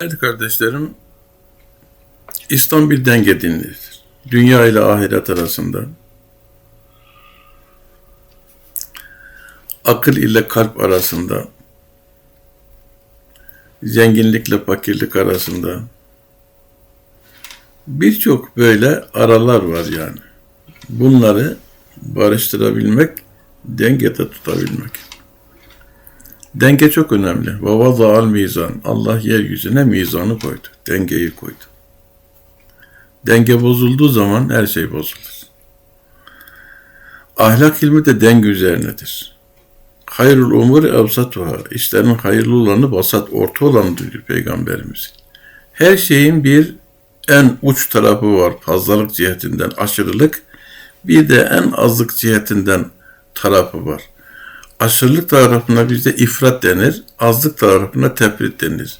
Değerli kardeşlerim, İslam bir denge dinidir. Dünya ile ahiret arasında, akıl ile kalp arasında, zenginlikle fakirlik arasında birçok böyle aralar var yani. Bunları barıştırabilmek, dengede tutabilmek. Denge çok önemli. Ve vaza'al mizan. Allah yeryüzüne mizanı koydu. Dengeyi koydu. Denge bozulduğu zaman her şey bozulur. Ahlak ilmi de denge üzerinedir. Hayrul umur evsatuha. İşlerin hayırlı olanı basat, orta olanı diyor Peygamberimiz. Her şeyin bir en uç tarafı var. Fazlalık cihetinden aşırılık. Bir de en azlık cihetinden tarafı var. Aşırılık tarafına bizde ifrat denir, azlık tarafına tefrit denir.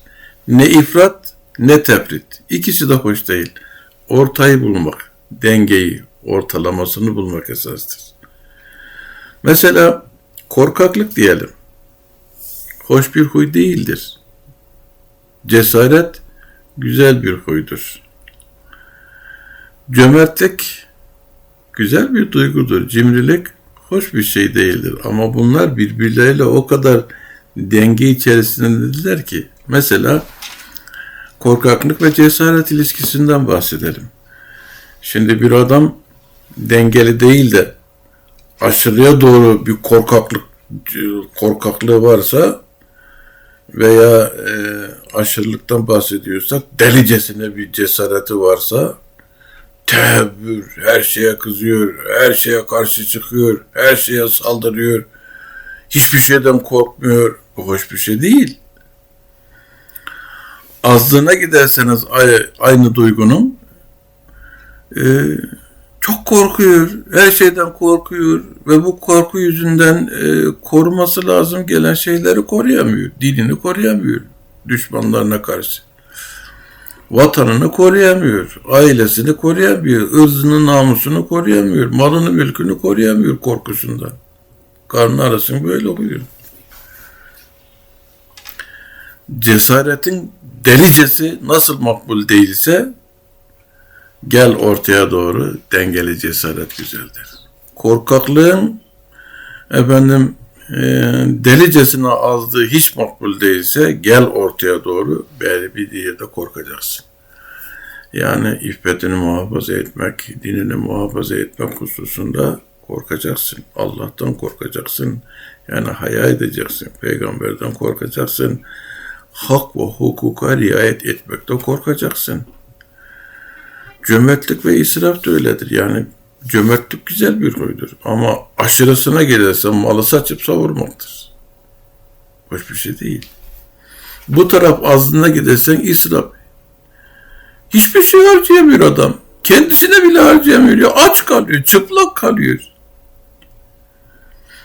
Ne ifrat ne tefrit. İkisi de hoş değil. Ortayı bulmak, dengeyi, ortalamasını bulmak esastır. Mesela korkaklık diyelim. Hoş bir huy değildir. Cesaret güzel bir huydur. Cömertlik güzel bir duygudur. Cimrilik hoş bir şey değildir. Ama bunlar birbirleriyle o kadar denge içerisindedirler ki. Mesela korkaklık ve cesaret ilişkisinden bahsedelim. Şimdi bir adam dengeli değil de aşırıya doğru bir korkaklık korkaklığı varsa veya e, aşırılıktan bahsediyorsak delicesine bir cesareti varsa tehebbür, her şeye kızıyor, her şeye karşı çıkıyor, her şeye saldırıyor, hiçbir şeyden korkmuyor. Bu hoş bir şey değil. Azlığına giderseniz aynı duygunun e, çok korkuyor, her şeyden korkuyor ve bu korku yüzünden e, koruması lazım gelen şeyleri koruyamıyor, dinini koruyamıyor düşmanlarına karşı vatanını koruyamıyor, ailesini koruyamıyor, ırzını, namusunu koruyamıyor, malını, mülkünü koruyamıyor korkusundan. Karnı arasın böyle oluyor. Cesaretin delicesi nasıl makbul değilse gel ortaya doğru dengeli cesaret güzeldir. Korkaklığın efendim e, delicesine azdığı hiç makbul değilse gel ortaya doğru belli bir yerde korkacaksın. Yani iffetini muhafaza etmek, dinini muhafaza etmek hususunda korkacaksın. Allah'tan korkacaksın. Yani haya edeceksin. Peygamberden korkacaksın. Hak ve hukuka riayet etmekten korkacaksın. Cömertlik ve israf da öyledir. Yani cömertlik güzel bir huydur. Ama aşırısına gelirse malı saçıp savurmaktır. Hoş bir şey değil. Bu taraf azlığına gidersen israf. Hiçbir şey harcayamıyor adam. Kendisine bile harcayamıyor. Aç kalıyor, çıplak kalıyor.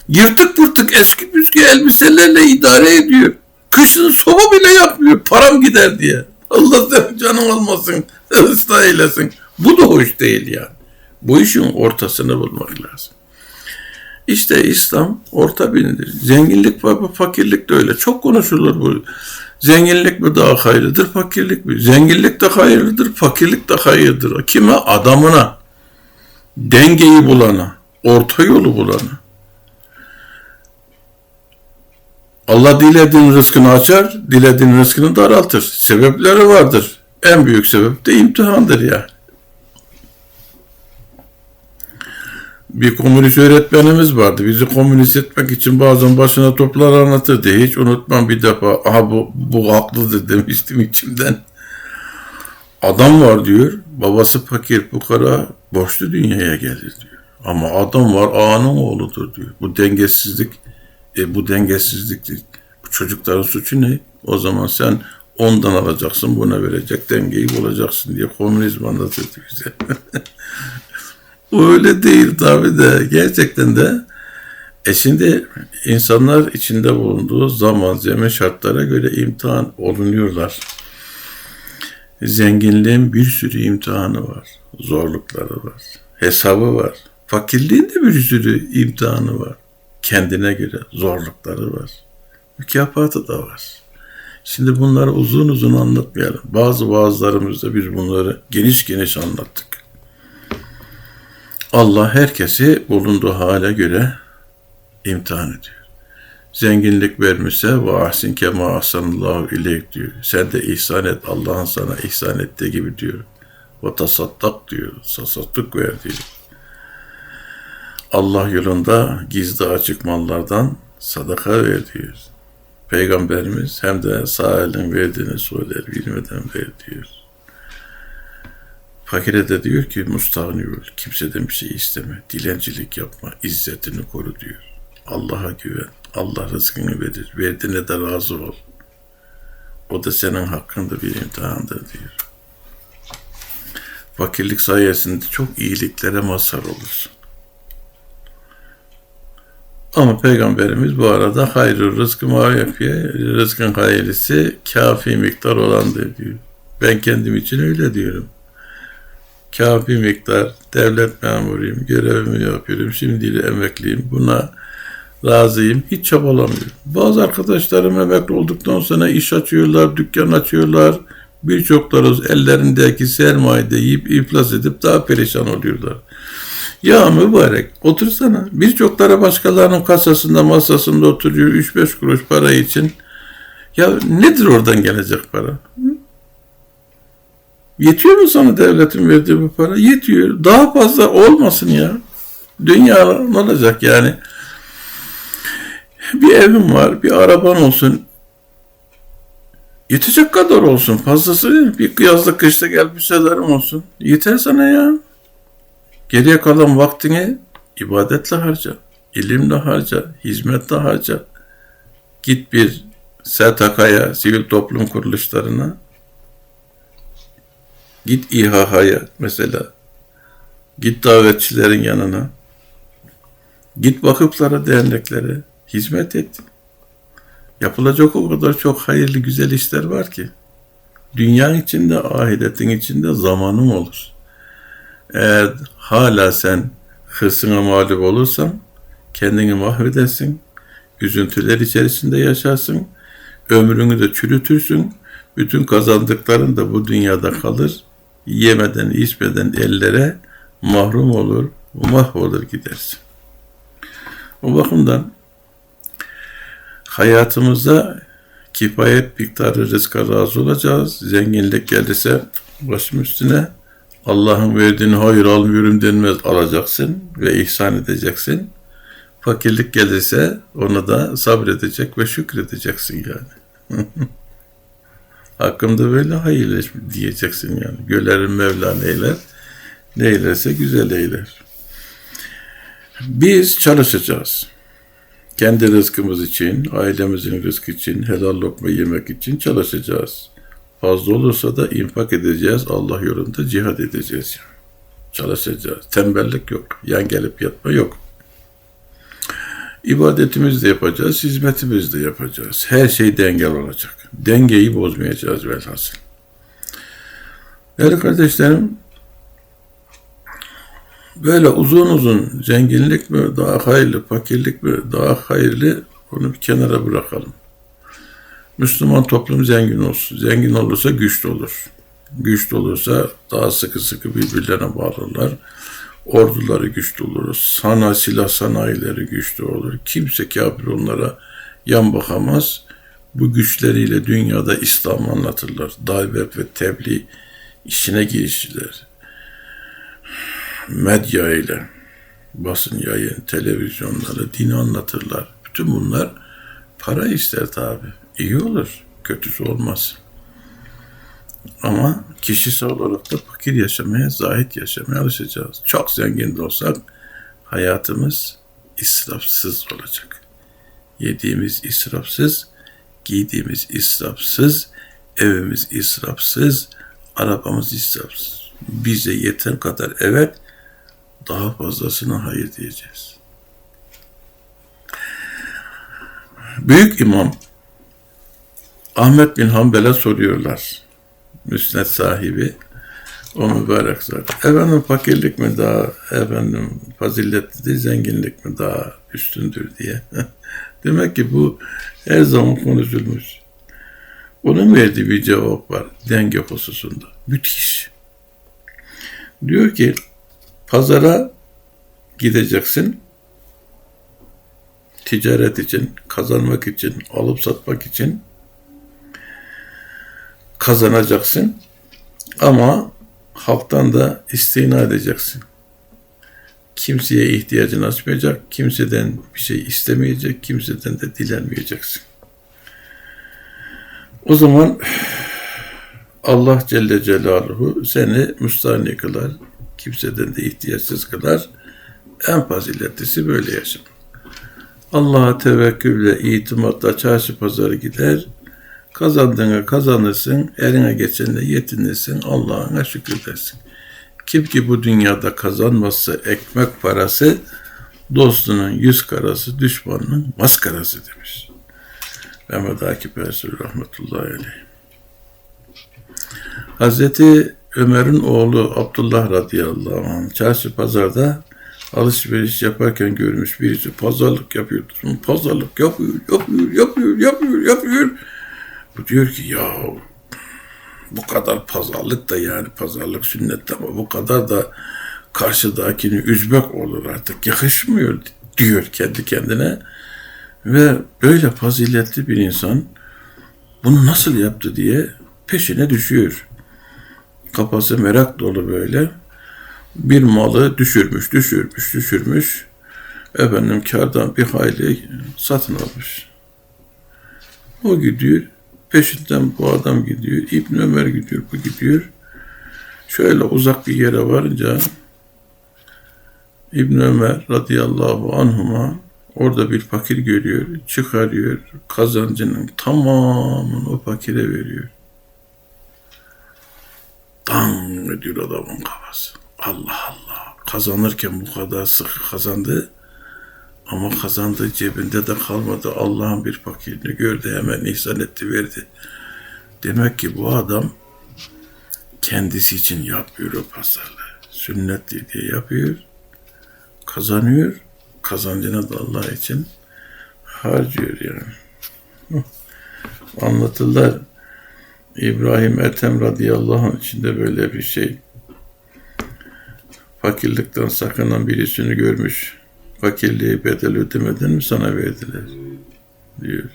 Yırtık pırtık eski püskü elbiselerle idare ediyor. Kışın soba bile yapmıyor. Param gider diye. Allah senin canın olmasın. ıslah eylesin. Bu da hoş değil yani. Bu işin ortasını bulmak lazım. İşte İslam orta binidir. Zenginlik ve fakirlik de öyle. Çok konuşulur bu. Zenginlik mi daha hayırlıdır, fakirlik mi? Zenginlik de hayırlıdır, fakirlik de hayırlıdır. Kime? Adamına. Dengeyi bulana, orta yolu bulana. Allah dilediğin rızkını açar, dilediğin rızkını daraltır. Sebepleri vardır. En büyük sebep de imtihandır yani. Bir komünist öğretmenimiz vardı. Bizi komünist etmek için bazen başına toplar anlatırdı. Hiç unutmam bir defa. Aha bu, bu haklıdır demiştim içimden. Adam var diyor. Babası fakir fukara borçlu dünyaya gelir diyor. Ama adam var ağanın oğludur diyor. Bu dengesizlik e, bu dengesizlik bu çocukların suçu ne? O zaman sen ondan alacaksın buna verecek dengeyi bulacaksın diye komünizm anlatırdı bize. Öyle değil tabi de gerçekten de e şimdi insanlar içinde bulunduğu zaman, zemin şartlara göre imtihan olunuyorlar. Zenginliğin bir sürü imtihanı var, zorlukları var, hesabı var. Fakirliğin de bir sürü imtihanı var. Kendine göre zorlukları var. Mükafatı da var. Şimdi bunları uzun uzun anlatmayalım. Bazı vaazlarımızda biz bunları geniş geniş anlattık. Allah herkesi bulunduğu hale göre imtihan ediyor. Zenginlik vermişse ve ahsin kema ahsanallahu ileyk diyor. Sen de ihsan et Allah'ın sana ihsan ettiği gibi diyor. Ve tasaddak diyor. Tasadduk ver diyor. Allah yolunda gizli açık mallardan sadaka ver diyor. Peygamberimiz hem de sağ elin verdiğini söyler, bilmeden ver diyor. Fakire de diyor ki mustahni ol, kimseden bir şey isteme, dilencilik yapma, izzetini koru diyor. Allah'a güven, Allah rızkını verir, verdiğine de razı ol. O da senin hakkında bir imtihandır diyor. Fakirlik sayesinde çok iyiliklere mazhar olursun. Ama Peygamberimiz bu arada hayrı rızkı ma yapıyor. Rızkın hayırlısı kafi miktar olandır diyor. Ben kendim için öyle diyorum. Kafi miktar devlet memuruyum, görevimi yapıyorum, şimdiyle emekliyim. Buna razıyım, hiç çabalamıyorum. Bazı arkadaşlarım emekli olduktan sonra iş açıyorlar, dükkan açıyorlar. Birçokları ellerindeki sermayede yiyip iflas edip daha perişan oluyorlar. Ya mübarek otursana. Birçokları başkalarının kasasında masasında oturuyor 3-5 kuruş para için. Ya nedir oradan gelecek para? Yetiyor mu sana devletin verdiği bu para? Yetiyor. Daha fazla olmasın ya. Dünya ne olacak yani? Bir evim var, bir araban olsun. Yetecek kadar olsun. Fazlası bir yazlık kışta elbiselerim olsun. Yeter sana ya. Geriye kalan vaktini ibadetle harca, ilimle harca, hizmetle harca. Git bir STK'ya, sivil toplum kuruluşlarına, git İHH'ya mesela, git davetçilerin yanına, git vakıflara, derneklere, hizmet et. Yapılacak o kadar çok hayırlı güzel işler var ki. Dünya içinde, ahiretin içinde zamanın olur. Eğer hala sen hırsına mağlup olursan kendini mahvedersin, üzüntüler içerisinde yaşarsın, ömrünü de çürütürsün, bütün kazandıkların da bu dünyada kalır, yemeden içmeden ellere mahrum olur, mahvolur gidersin. O bakımdan hayatımızda kifayet miktarı rızka razı olacağız. Zenginlik gelirse başım üstüne Allah'ın verdiğini hayır almıyorum denmez alacaksın ve ihsan edeceksin. Fakirlik gelirse ona da sabredecek ve şükredeceksin yani. Hakkımda böyle hayırleş diyeceksin yani. Gölerin Mevla neyler, neylerse güzel eyler. Biz çalışacağız. Kendi rızkımız için, ailemizin rızkı için, helal lokma yemek için çalışacağız. Fazla olursa da infak edeceğiz. Allah yolunda cihad edeceğiz. Çalışacağız. Tembellik yok. Yan gelip yatma yok. İbadetimizi de yapacağız, hizmetimizi de yapacağız. Her şey dengel olacak. Dengeyi bozmayacağız velhasıl. Değerli kardeşlerim, böyle uzun uzun zenginlik mi daha hayırlı, fakirlik mi daha hayırlı onu bir kenara bırakalım. Müslüman toplum zengin olsun. Zengin olursa güçlü olur. Güçlü olursa daha sıkı sıkı birbirlerine bağlarlar. Orduları güçlü olur. Sana silah sanayileri güçlü olur. Kimse kafir onlara yan bakamaz. Bu güçleriyle dünyada İslam anlatırlar. Davet ve tebliğ işine girişirler. Medya ile basın yayın, televizyonları, dini anlatırlar. Bütün bunlar para ister tabi iyi olur. Kötüsü olmaz. Ama kişisel olarak da fakir yaşamaya, zahit yaşamaya alışacağız. Çok zengin de olsak hayatımız israfsız olacak. Yediğimiz israfsız, giydiğimiz israfsız, evimiz israfsız, arabamız israfsız. Bize yeten kadar evet, daha fazlasına hayır diyeceğiz. Büyük İmam Ahmet bin Hanbel'e soruyorlar. Müsned sahibi. O mübarek zat. Efendim fakirlik mi daha efendim faziletlidir, zenginlik mi daha üstündür diye. Demek ki bu her zaman konuşulmuş. Onun verdiği bir cevap var denge hususunda. Müthiş. Diyor ki pazara gideceksin. Ticaret için, kazanmak için, alıp satmak için kazanacaksın. Ama halktan da istina edeceksin. Kimseye ihtiyacını açmayacak, kimseden bir şey istemeyecek, kimseden de dilenmeyeceksin. O zaman Allah Celle Celaluhu seni müstahni kılar, kimseden de ihtiyaçsız kılar. En faziletlisi böyle yaşam. Allah'a tevekkülle, itimatla çarşı pazarı gider, kazandığını kazanırsın, eline geçenle yetinirsin, Allah'ına şükredersin. Kim ki bu dünyada kazanmazsa ekmek parası, dostunun yüz karası, düşmanının maskarası demiş. Mehmet Akif Ersoy rahmetullahi aleyh. Hazreti Ömer'in oğlu Abdullah radıyallahu anh çarşı pazarda alışveriş yaparken görmüş birisi pazarlık yapıyor. Pazarlık yapıyor, yapıyor, yapıyor, yapıyor, yapıyor. Bu diyor ki ya bu kadar pazarlık da yani pazarlık sünnet ama bu kadar da karşıdakini üzmek olur artık yakışmıyor diyor kendi kendine. Ve böyle faziletli bir insan bunu nasıl yaptı diye peşine düşüyor. Kafası merak dolu böyle. Bir malı düşürmüş, düşürmüş, düşürmüş. Efendim kardan bir hayli satın almış. O gidiyor. Peşinden bu adam gidiyor. İbn Ömer gidiyor, bu gidiyor. Şöyle uzak bir yere varınca İbn Ömer radıyallahu anhuma orada bir fakir görüyor, çıkarıyor, kazancının tamamını o fakire veriyor. Dan ediyor adamın kafası. Allah Allah. Kazanırken bu kadar sıkı kazandı. Ama kazandığı cebinde de kalmadı. Allah'ın bir fakirini gördü hemen ihsan etti verdi. Demek ki bu adam kendisi için yapıyor o pazarlığı. Sünnetli diye yapıyor. Kazanıyor. Kazancını da Allah için harcıyor yani. Anlatırlar. İbrahim Ethem radıyallahu anh içinde böyle bir şey. Fakirlikten sakınan birisini görmüş. Fakirliği bedel ödemeden mi sana verdiler? Diyor.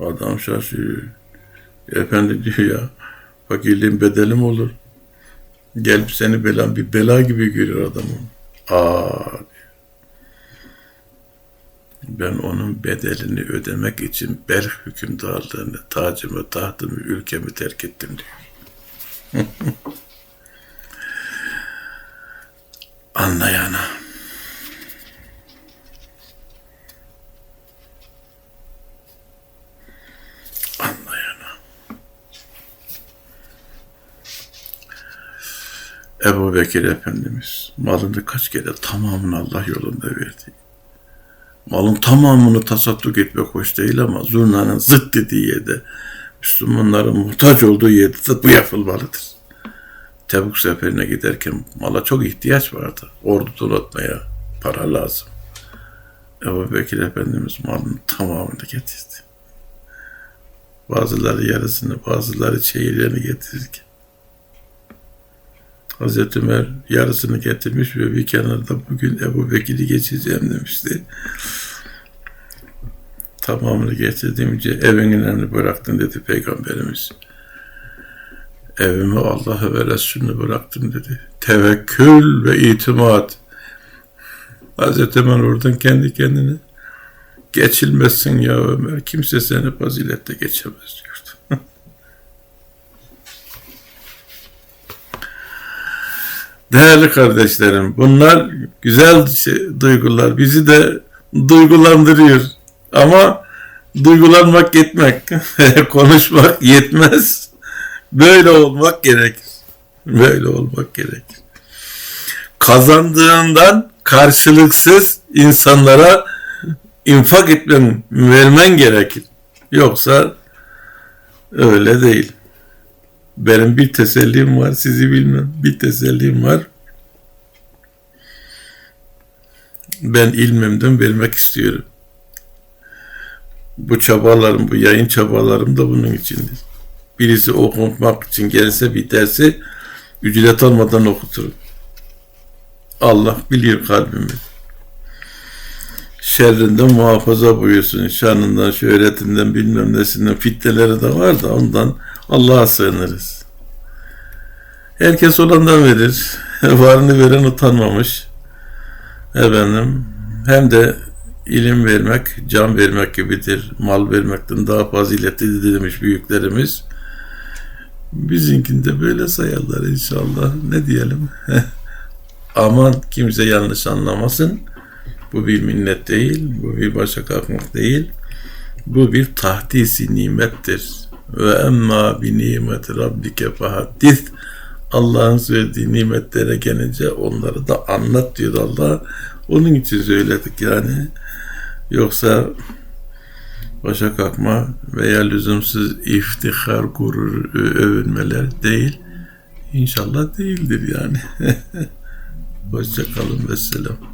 Adam şaşırıyor. Efendi diyor ya, fakirliğin bedeli mi olur? Gelip seni bela, bir bela gibi görüyor adamı. Aa ben onun bedelini ödemek için Belh hükümdarlığını, tacımı, tahtımı, ülkemi terk ettim diyor. Anlayana. Ebu Bekir Efendimiz malını kaç kere tamamını Allah yolunda verdi. Malın tamamını tasadduk etmek hoş değil ama zurnanın zıt dediği yerde Müslümanların muhtaç olduğu yerde de bu yapılmalıdır. Tebuk seferine giderken mala çok ihtiyaç vardı. Ordu donatmaya para lazım. Ebu Bekir Efendimiz malın tamamını getirdi. Bazıları yarısını, bazıları çeyirlerini getirirken. Hazreti Ömer yarısını getirmiş ve bir kenarda bugün Ebu Bekir'i geçeceğim demişti. Tamamını getirdiğimce evinin önünü bıraktın dedi Peygamberimiz. Evimi Allah'a ve Resulüne bıraktım dedi. Tevekkül ve itimat. Hazreti Ömer oradan kendi kendine geçilmezsin ya Ömer. Kimse seni fazilette geçemez diyordu. Değerli kardeşlerim, bunlar güzel şey, duygular. Bizi de duygulandırıyor. Ama duygulanmak yetmek, konuşmak yetmez. Böyle olmak gerekir. Böyle olmak gerekir. Kazandığından karşılıksız insanlara infak etmen, vermen gerekir. Yoksa öyle değil. Benim bir tesellim var, sizi bilmem. Bir tesellim var. Ben ilmimden vermek istiyorum. Bu çabalarım, bu yayın çabalarım da bunun içindir. Birisi okutmak için gelse bir dersi ücret almadan okuturum. Allah biliyor kalbimi. Şerrinden muhafaza buyursun. Şanından, şöhretinden, bilmem nesinden fitneleri de var da ondan Allah'a sığınırız. Herkes olandan verir. Varını veren utanmamış. Efendim hem de ilim vermek, can vermek gibidir. Mal vermekten daha faziletlidir demiş büyüklerimiz. Bizimkinde böyle sayarlar inşallah. Ne diyelim? Aman kimse yanlış anlamasın. Bu bir minnet değil, bu bir başa kalkmak değil. Bu bir tahdisi nimettir. Ve emma bi nimeti rabbike fehaddis. Allah'ın söylediği nimetlere gelince onları da anlat diyor Allah. Onun için söyledik yani. Yoksa başa kalkma veya lüzumsuz iftihar, gurur, övünmeler değil. İnşallah değildir yani. Hoşça kalın ve selam.